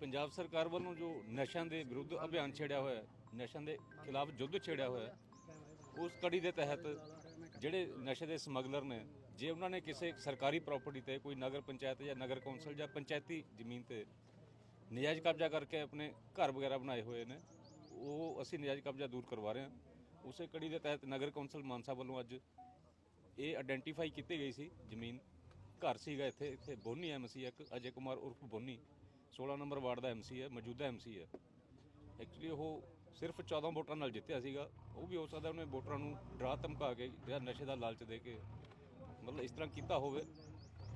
ਪੰਜਾਬ ਸਰਕਾਰ ਵੱਲੋਂ ਜੋ ਨਸ਼ਿਆਂ ਦੇ ਵਿਰੁੱਧ ਅਭਿਆਨ ਛੇੜਿਆ ਹੋਇਆ ਹੈ, ਨਸ਼ਿਆਂ ਦੇ ਖਿਲਾਫ ਯੁੱਧ ਛੇੜਿਆ ਹੋਇਆ ਹੈ, ਉਸ ਕੜੀ ਦੇ ਤਹਿਤ ਜਿਹੜੇ ਨਸ਼ੇ ਦੇ ਸਮਗਲਰ ਨੇ, ਜੇ ਉਹਨਾਂ ਨੇ ਕਿਸੇ ਸਰਕਾਰੀ ਪ੍ਰਾਪਰਟੀ ਤੇ ਕੋਈ ਨਗਰ ਪੰਚਾਇਤ ਜਾਂ ਨਗਰ ਕੌਂਸਲ ਜਾਂ ਪੰਚਾਇਤੀ ਜ਼ਮੀਨ ਤੇ ਨਜਾਇਜ਼ ਕਬਜ਼ਾ ਕਰਕੇ ਆਪਣੇ ਘਰ ਵਗੈਰਾ ਬਣਾਏ ਹੋਏ ਨੇ, ਉਹ ਅਸੀਂ ਨਜਾਇਜ਼ ਕਬਜ਼ਾ ਦੂਰ ਕਰਵਾ ਰਹੇ ਹਾਂ। ਉਸੇ ਕੜੀ ਦੇ ਤਹਿਤ ਨਗਰ ਕੌਂਸਲ ਮਾਨਸਾ ਵੱਲੋਂ ਅੱਜ ਇਹ ਆਇਡੈਂਟੀਫਾਈ ਕੀਤੀ ਗਈ ਸੀ ਜ਼ਮੀਨ। ਘਰ ਸੀਗਾ ਇੱਥੇ ਇੱਥੇ ਬੋਨੀ ਐਮਸੀ ਇੱਕ ਅਜੇ ਕੁਮਾਰ ਉਰਫ ਬੋਨੀ। 16 ਨੰਬਰ ਵਾਰਡ ਦਾ ਐਮਸੀ ਹੈ, ਮੌਜੂਦਾ ਐਮਸੀ ਹੈ। ਐਕਚੁਅਲੀ ਉਹ ਸਿਰਫ 14 ਵੋਟਾਂ ਨਾਲ ਜਿੱਤਿਆ ਸੀਗਾ। ਉਹ ਵੀ ਹੋ ਸਕਦਾ ਉਹਨੇ ਵੋਟਰਾਂ ਨੂੰ ਡਰਾ ਧਮਕਾ ਕੇ ਜਾਂ ਨਸ਼ੇ ਦਾ ਲਾਲਚ ਦੇ ਕੇ ਮਤਲਬ ਇਸ ਤਰ੍ਹਾਂ ਕੀਤਾ ਹੋਵੇ।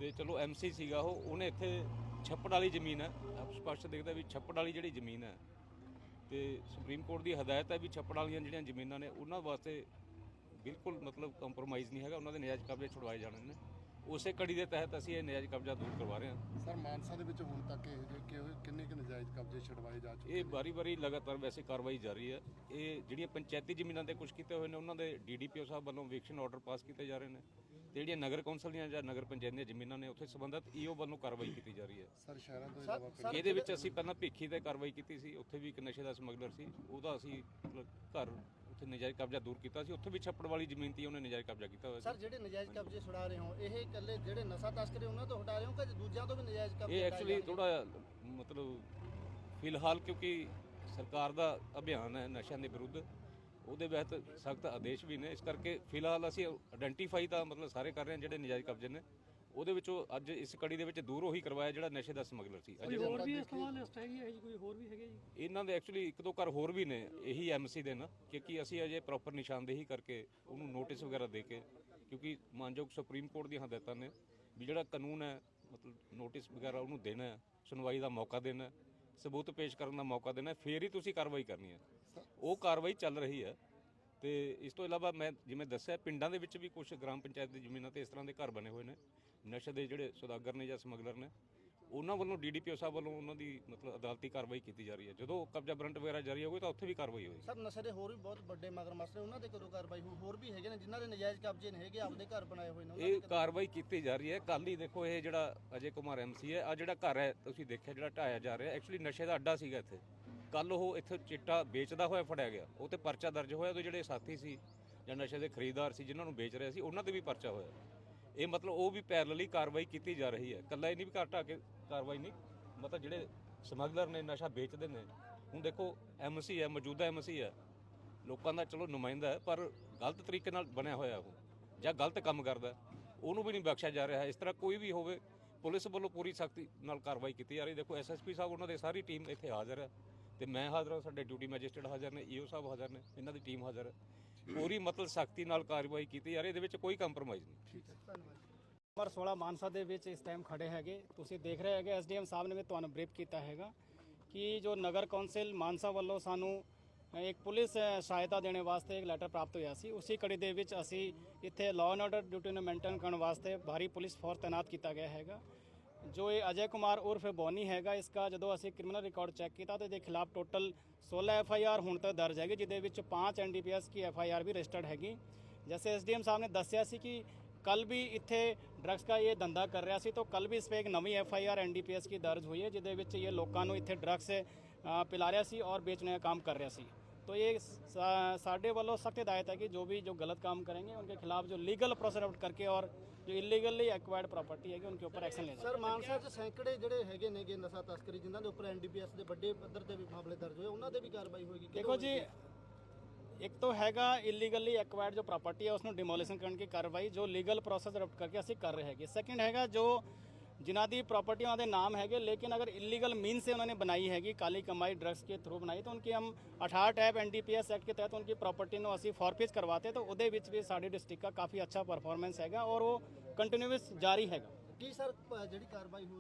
ਤੇ ਚਲੋ ਐਮਸੀ ਸੀਗਾ ਉਹ, ਉਹਨੇ ਇੱਥੇ ਛੱਪੜ ਵਾਲੀ ਜ਼ਮੀਨ ਹੈ। ਆਪ ਸਪਸ਼ਟ ਦਿਖਦਾ ਵੀ ਛੱਪੜ ਵਾਲੀ ਜਿਹੜੀ ਜ਼ਮੀਨ ਹੈ। ਤੇ ਸੁਪਰੀਮ ਕੋਰਟ ਦੀ ਹਦਾਇਤ ਹੈ ਵੀ ਛੱਪੜ ਵਾਲੀਆਂ ਜਿਹੜੀਆਂ ਜ਼ਮੀਨਾਂ ਨੇ, ਉਹਨਾਂ ਵਾਸਤੇ ਬਿਲਕੁਲ ਮਤਲਬ ਕੰਪਰੋਮਾਈਜ਼ ਨਹੀਂ ਹੈਗਾ। ਉਹਨਾਂ ਦੇ ਨਜਾਇਜ਼ ਕਬਜ਼ੇ ਛੁਡਵਾਏ ਜਾਣੇ ਨੇ। ਉਸੇ ਕੜੀ ਦੇ ਤਹਿਤ ਅਸੀਂ ਇਹ ਨਜਾਇਜ਼ ਕਬਜ਼ਾ ਦੂਰ ਕਰਵਾ ਰਹੇ ਹਾਂ। ਸਰ ਮਾਨਸਾ ਦੇ ਵਿੱਚ ਹੁਣ ਤੱਕ ਇਹੋ ਜਿਹੇ ਕਿ ਕਿੰਨੇ ਕੁ ਨਜਾਇਜ਼ ਕਬਜ਼ੇ ਛਡਵਾਏ ਜਾ ਚੁੱਕੇ ਇਹ ਵਾਰੀ-ਵਾਰੀ ਲਗਾਤਾਰ ਵੈਸੇ ਕਾਰਵਾਈ ਜਾਰੀ ਹੈ। ਇਹ ਜਿਹੜੀਆਂ ਪੰਚਾਇਤੀ ਜ਼ਮੀਨਾਂ ਤੇ ਕੁਝ ਕੀਤੇ ਹੋਏ ਨੇ ਉਹਨਾਂ ਦੇ ਡੀਡੀਪੀਓ ਸਾਹਿਬ ਵੱਲੋਂ ਵਿਕਸ਼ਨ ਆਰਡਰ ਪਾਸ ਕੀਤੇ ਜਾ ਰਹੇ ਨੇ। ਤੇ ਜਿਹੜੀਆਂ ਨਗਰ ਕੌਂਸਲ ਦੀਆਂ ਜਾਂ ਨਗਰ ਪੰਚਾਇਤ ਦੀਆਂ ਜ਼ਮੀਨਾਂ ਨੇ ਉੱਥੇ ਸੰਬੰਧਿਤ ਈਓ ਵੱਲੋਂ ਕਾਰਵਾਈ ਕੀਤੀ ਜਾ ਰਹੀ ਹੈ। ਸਰ ਸ਼ਹਿਰਾਂ ਤੋਂ ਇਲਾਵਾ ਪਿੰਡ- ਇਹਦੇ ਵਿੱਚ ਅਸੀਂ ਪਹਿਲਾਂ ਭਿੱਖੀ ਤੇ ਕਾਰਵਾਈ ਕੀਤੀ ਸੀ। ਉੱਥੇ ਵੀ ਇੱਕ ਨਸ਼ੇ ਦਾ ਸਮਗਲਰ ਸੀ। ਉਹਦਾ ਅਸੀਂ ਮਤਲਬ ਘਰ ਉੱਥੇ ਨਜਾਇਜ਼ ਕਬਜ਼ਾ ਦੂਰ ਕੀਤਾ ਸੀ। ਉੱਥੇ ਵੀ ਛੱਪੜ ਵਾਲੀ ਜ਼ਮੀਨ ਤੀ ਉਹਨੇ ਨਜਾਇਜ਼ ਕਬਜ਼ਾ ਕੀਤਾ ਹੋਇਆ ਸੀ। ਸਰ ਜਿਹੜੇ ਨਜਾਇਜ਼ ਕਬਜ਼ੇ ਛੁਡਾ ਰਹੇ ਹੋ ਇਹ ਇਕੱਲੇ ਜਿਹੜੇ ਨਸ਼ਾ ਤਸਕਰ ਉਹਨਾਂ ਤੋਂ ਹਟਾ ਰਹੇ ਹੋ ਕਿ ਦੂਜਿਆਂ ਤੋਂ ਵੀ ਨਜਾਇਜ਼ ਕਬਜ਼ੇ ਇਹ ਐਕਚੁਅਲੀ? ਥੋੜਾ ਮਤਲਬ ਫਿਲਹਾਲ ਕਿਉਂਕਿ ਸਰਕਾਰ ਦਾ ਅਭਿਆਨ ਹੈ ਨਸ਼ਿਆਂ ਦੇ ਵਿਰੁੱਧ ਉਹਦੇ ਵਿਹਤ ਸਖਤ ਆਦੇਸ਼ ਵੀ ਨੇ। ਇਸ ਕਰਕੇ ਫਿਲਹਾਲ ਅਸੀਂ ਆਇਡੈਂਟੀਫਾਈ ਤਾਂ ਮਤਲਬ ਸਾਰੇ ਕਰ ਰਹੇ ਹਾਂ ਜਿਹੜੇ ਨਜਾਇਜ਼ ਕਬਜ਼ੇ ਨੇ। ਉਹਦੇ ਵਿੱਚੋਂ ਅੱਜ ਇਸ ਕੜੀ ਦੇ ਵਿੱਚ ਦੂਰ ਉਹੀ ਕਰਵਾਇਆ ਜਿਹੜਾ ਨਸ਼ੇ ਦਾ ਸਮਗਲਰ ਸੀ। ਅਜੇ ਹੋਰ ਵੀ ਇਸ ਤੋਂ ਲਿਸਟ ਹੈਗੀ ਹੈ ਜੀ ਕੋਈ ਹੋਰ ਵੀ ਹੈਗੇ ਜੀ? ਇਹਨਾਂ ਦੇ ਐਕਚੁਅਲੀ ਇੱਕ ਦੋ ਘਰ ਹੋਰ ਵੀ ਨੇ ਇਹੀ ਐਮਸੀ ਦੇ ਨਾ ਕਿਉਂਕਿ ਅਸੀਂ ਅਜੇ ਪ੍ਰੋਪਰ ਨਿਸ਼ਾਨਦੇਹੀ ਕਰਕੇ ਉਹਨੂੰ ਨੋਟਿਸ ਵਗੈਰਾ ਦੇ ਕੇ ਕਿਉਂਕਿ ਮਾਨਯੋਗ ਸੁਪਰੀਮ ਕੋਰਟ ਦੀਆਂ ਹਦਾਇਤਾਂ ਨੇ ਵੀ ਜਿਹੜਾ ਕਾਨੂੰਨ ਹੈ ਮਤਲਬ ਨੋਟਿਸ ਵਗੈਰਾ ਉਹਨੂੰ ਦੇਣਾ ਸੁਣਵਾਈ ਦਾ ਮੌਕਾ ਦੇਣਾ ਸਬੂਤ ਪੇਸ਼ ਕਰਨ ਦਾ ਮੌਕਾ ਦੇਣਾ ਫੇਰ ਹੀ ਤੁਸੀਂ ਕਾਰਵਾਈ ਕਰਨੀ ਹੈ। ਉਹ ਕਾਰਵਾਈ ਚੱਲ ਰਹੀ ਹੈ ਤੇ ਇਸ ਤੋਂ ਇਲਾਵਾ ਮੈਂ ਜਿਵੇਂ ਦੱਸਿਆ ਪਿੰਡਾਂ ਦੇ ਵਿੱਚ ਵੀ ਕੁਝ ਗ੍ਰਾਮ ਪੰਚਾਇਤ ਦੀ ਜ਼ਮੀਨਾਂ ਤੇ ਇਸ ਤਰ੍ਹਾਂ ਦੇ ਘਰ ਬਣੇ ਹੋਏ ਨੇ। ਨਸ਼ੇ ਦੇ ਜਿਹੜੇ ਸੁਦਾਗਰ ਨੇ ਜਾਂ ਸਮਗਲਰ ਨੇ ਉਹਨਾਂ ਵੱਲੋਂ ਡੀਡੀਪੀਓ ਸਾਹਿਬ ਵੱਲੋਂ ਉਹਨਾਂ ਦੀ ਮਤਲਬ ਅਦਾਲਤੀ ਕਾਰਵਾਈ ਕੀਤੀ ਜਾ ਰਹੀ ਹੈ। ਜਦੋਂ ਕਬਜ਼ਾ ਬਰੰਟ ਵਗੈਰਾ ਜਾਰੀ ਹੋਵੇ ਤਾਂ ਉੱਥੇ ਵੀ ਕਾਰਵਾਈ ਹੋਏਗੀ। ਸਰ ਨਸ਼ੇ ਦੇ ਹੋਰ ਵੀ ਬਹੁਤ ਵੱਡੇ ਮਗਰ ਮਸਲੇ ਉਹਨਾਂ ਤੇ ਕਦੋਂ ਕਾਰਵਾਈ ਹੋਊ? ਹੋਰ ਵੀ ਹੈਗੇ ਨੇ ਜਿਨ੍ਹਾਂ ਦੇ ਨਜਾਇਜ਼ ਕਬਜ਼ੇ ਨੇ ਹੈਗੇ ਆਪਦੇ ਘਰ ਬਣਾਏ ਹੋਏ ਨੇ ਇਹ ਕਾਰਵਾਈ ਕੀਤੀ ਜਾ ਰਹੀ ਹੈ। ਕੱਲ ਹੀ ਦੇਖੋ ਇਹ ਜਿਹੜਾ ਅਜੇ ਕੁਮਾਰ ਐਮਸੀ ਹੈ ਆ ਜਿਹੜਾ ਘਰ ਹੈ ਤੁਸੀਂ ਦੇਖਿਆ ਜਿਹੜਾ ਢਾਇਆ ਜਾ ਰਿਹਾ ਐਕਚੁਅਲੀ ਨਸ਼ੇ ਦਾ ਅੱਡਾ ਸੀਗਾ ਇੱਥੇ। ਕੱਲ ਉਹ ਇੱਥੇ ਚਿੱਟਾ ਵੇਚਦਾ ਹੋਇਆ ਫੜਿਆ ਗਿਆ। ਉਹ ਤੇ ਪਰਚਾ ਦਰਜ ਹੋਇਆ ਉਹਦੇ ਜਿਹੜੇ ਸਾਥੀ ਸੀ ਜਾਂ ਨਸ਼ੇ ਦੇ ਖਰੀਦਦਾਰ ਸੀ ਜਿਨ੍ਹਾਂ ਨੂੰ ਵੇਚ ਰਿਹਾ ਸੀ, ਉਹਨਾਂ ਤੇ ਵੀ ਪਰਚਾ ਹੋਇਆ। ਇਹ ਮਤਲਬ ਉਹ ਵੀ ਪੈਰਲਲੀ ਕਾਰਵਾਈ ਕੀਤੀ ਜਾ ਰਹੀ ਹੈ। ਕੱਲਾ ਇਹ ਨਹੀਂ ਵੀ ਘਰ ਢਾਹ ਕੇ ਕਾਰਵਾਈ ਨਹੀਂ, ਮਤਲਬ ਜਿਹੜੇ ਸਮਗਲਰ ਨੇ, ਨਸ਼ਾ ਵੇਚਦੇ ਨੇ, ਹੁਣ ਦੇਖੋ ਐਮਸੀ ਹੈ, ਮੌਜੂਦਾ ਐਮਸੀ ਹੈ। ਲੋਕਾਂ ਦਾ ਚਲੋ ਨੁਮਾਇੰਦਾ ਹੈ, ਪਰ ਗਲਤ ਤਰੀਕੇ ਨਾਲ ਬਣਿਆ ਹੋਇਆ ਉਹ, ਜਾਂ ਗਲਤ ਕੰਮ ਕਰਦਾ ਉਹਨੂੰ ਵੀ ਨਹੀਂ ਬਖਸ਼ਿਆ ਜਾ ਰਿਹਾ। ਇਸ ਤਰ੍ਹਾਂ ਕੋਈ ਵੀ ਹੋਵੇ, ਪੁਲਿਸ ਵੱਲੋਂ ਪੂਰੀ ਸਖਤੀ ਨਾਲ ਕਾਰਵਾਈ ਕੀਤੀ ਜਾ ਰਹੀ ਦੇਖੋ ਐਸਐਸਪੀ ਸਾਹਿਬ, ਉਹਨਾਂ ਦੇ ਸਾਰੀ ਟੀਮ ਇੱਥੇ ਹਾਜ਼ਰ ਹੈ। ਤੇ ਮੈਂ ਹਾਜ਼ਰ ਹਾਂ ਸਾਡੇ ਡਿਊਟੀ ਮੈਜਿਸਟਰੇਟ ਹਾਜ਼ਰ ਨੇ ਈਓ ਸਾਹਿਬ ਹਾਜ਼ਰ ਨੇ ਇਹਨਾਂ ਦੀ ਟੀਮ ਹਾਜ਼ਰ ਹੈ। ਪੂਰੀ ਮਤਲਬ ਸਖਤੀ ਨਾਲ ਕਾਰਵਾਈ ਕੀਤੀ ਜਾ ਰਹੀ ਇਹਦੇ ਵਿੱਚ ਕੋਈ ਕੰਪਰੋਮਾਈਜ਼ ਨਹੀਂ। ਨੰਬਰ 16 ਮਾਨਸਾ ਦੇ ਵਿੱਚ ਇਸ ਟਾਈਮ ਖੜੇ ਹੈਗੇ। ਤੁਸੀਂ ਦੇਖ ਰਹੇ ਹੈਗੇ ਐਸਡੀਐਮ ਸਾਹਿਬ ਨੇ ਵੀ ਤੁਹਾਨੂੰ ਬਰੀਫ ਕੀਤਾ ਹੈਗਾ ਕਿ ਜੋ ਨਗਰ ਕੌਂਸਲ ਮਾਨਸਾ ਵੱਲੋਂ ਸਾਨੂੰ ਇੱਕ ਪੁਲਿਸ ਸਹਾਇਤਾ ਦੇਣ ਵਾਸਤੇ ਇੱਕ ਲੈਟਰ ਪ੍ਰਾਪਤ ਹੋਇਆ ਸੀ ਉਸੇ ਕੜੀ ਦੇ ਵਿੱਚ ਅਸੀਂ ਇੱਥੇ ਲਾਅ ਐਂਡ ਆਰਡਰ ਡਿਊਟੀ ਨੂੰ ਮੇਨਟੇਨ ਕਰਨ ਵਾਸਤੇ ਭਾਰੀ ਪੁਲਿਸ ਫੋਰਸ ਤਾਇਨਾਤ ਕੀਤਾ ਗਿਆ ਹੈਗਾ। ਜੋ ਇਹ ਅਜੇ ਕੁਮਾਰ ਉਰਫ ਬੋਨੀ ਹੈਗਾ ਇਸ ਦਾ ਜਦੋਂ ਅਸੀਂ ਕ੍ਰਿਮੀਨਲ ਰਿਕਾਰਡ ਚੈੱਕ ਕੀਤਾ ਤੇ ਇਹਦੇ ਖਿਲਾਫ ਟੋਟਲ 16 ਐਫ ਆਈ ਆਰ ਹੁਣ ਤੱਕ ਦਰਜ ਹੈਗੀ ਜਿਹਦੇ ਵਿੱਚ 5 ਐਨ ਡੀ ਪੀ ਐਸ ਕੀ ਐਫ ਆਈ ਆਰ ਵੀ ਰਜਿਸਟਰਡ ਹੈਗੀ ਜੈਸੇ ਐਸਡੀਐਮ ਸਾਹਿਬ ਨੇ ਦੱਸਿਆ ਸੀ ਕਿ ਕੱਲ ਵੀ ਇੱਥੇ ਡਰੱਗਸ ਦਾ ਇਹ ਧੰਦਾ ਕਰ ਰਿਹਾ ਸੀ ਤਾਂ ਕੱਲ ਵੀ ਇਸ 'ਤੇ ਇੱਕ ਨਵੀਂ F I R N D P S ਕੀ ਦਰਜ ਹੋਈ ਹੈ ਜਿਹਦੇ ਵਿੱਚ ਇਹ ਲੋਕਾਂ ਨੂੰ ਇੱਥੇ ਡਰੱਗਸ ਅ, ਪਿਲਾ ਰਿਹਾ ਸੀ ਔਰ ਵੇਚਣੇ ਦਾ ਕੰਮ ਕਰ ਰਿਹਾ ਸੀ तो ये सा- साढ़े वालों सख्त हिदायत है कि जो भी जो गलत काम करेंगे उनके खिलाफ जो लीगल प्रोसेस आउट करके और जो इलीगली एक्वायर्ड प्रॉपर्टी है उनके ऊपर एक्शन लेना ਸਰ ਮਾਨਸਾ 'ਚ ਸੈਂਕੜੇ ਜਿਹੜੇ ਹੈਗੇ ਨੇਗੇ ਨਸ਼ਾ ਤਸਕਰੀ ਜਿਨ੍ਹਾਂ ਦੇ ਉੱਪਰ ਐਨਡੀਪੀਐਸ ਦੇ ਵੱਡੇ ਪੱਧਰ ਤੇ ਵੀ ਮਾਮਲੇ ਦਰਜ ਹੋਏ ਉਹਨਾਂ ਤੇ ਵੀ ਕਾਰਵਾਈ ਹੋਏਗੀ ਕਿਹੜੇ ਦੇਖੋ ਜੀ ਹੋਣਗੇ? ਇੱਕ ਤਾਂ ਹੈਗਾ ਇਲੀਗਲੀ ਐਕਵਾਇਰਡ ਜੋ ਪ੍ਰਾਪਰਟੀ ਹੈ ਉਸ ਨੂੰ ਡਿਮੋਲੀਸ਼ਨ ਕਰਨ ਦੀ ਕਾਰਵਾਈ ਜੋ ਲੀਗਲ ਪ੍ਰੋਸੈਸ ਅਡਾਪਟ ਕਰਕੇ ਅਸੀਂ ਕਰ ਰਹੇ ਹੈਗੇ ਸੈਕਿੰਡ ਹੈਗਾ ਜੋ ਜਿਨ੍ਹਾਂ ਦੀ ਪ੍ਰਾਪਰਟੀ ਉਹਨਾਂ ਦੇ ਨਾਮ ਹੈਗੇ ਲੇਕਿਨ ਅਗਰ ਇਲੀਗਲ ਮੀਨ से उन्होंने बनाई हैगी काली कमाई ड्रग्स के थ्रू बनाई तो उनकी हम 68 ਐਪ ਐਨਡੀਪੀਐਸ ਐਕਟ के तहत उनकी प्रॉपर्टी ਨੂੰ ਅਸੀਂ ਫੋਰਫੀਜ਼ ਕਰਵਾਤੇ ਤਾਂ ਉਹਦੇ ਵਿੱਚ ਵੀ ਸਾਡੀ ਡਿਸਟ੍ਰਿਕਟ ਦਾ ਕਾਫੀ ਅੱਛਾ ਪਰਫਾਰਮੈਂਸ ਹੈਗਾ ਔਰ ਉਹ ਕੰਟੀਨਿਊਸ ਜਾਰੀ ਹੈਗਾ ਕੀ ਸਰ ਪ- ਜਿਹੜੀ ਕਾਰਵਾਈ ਹੋ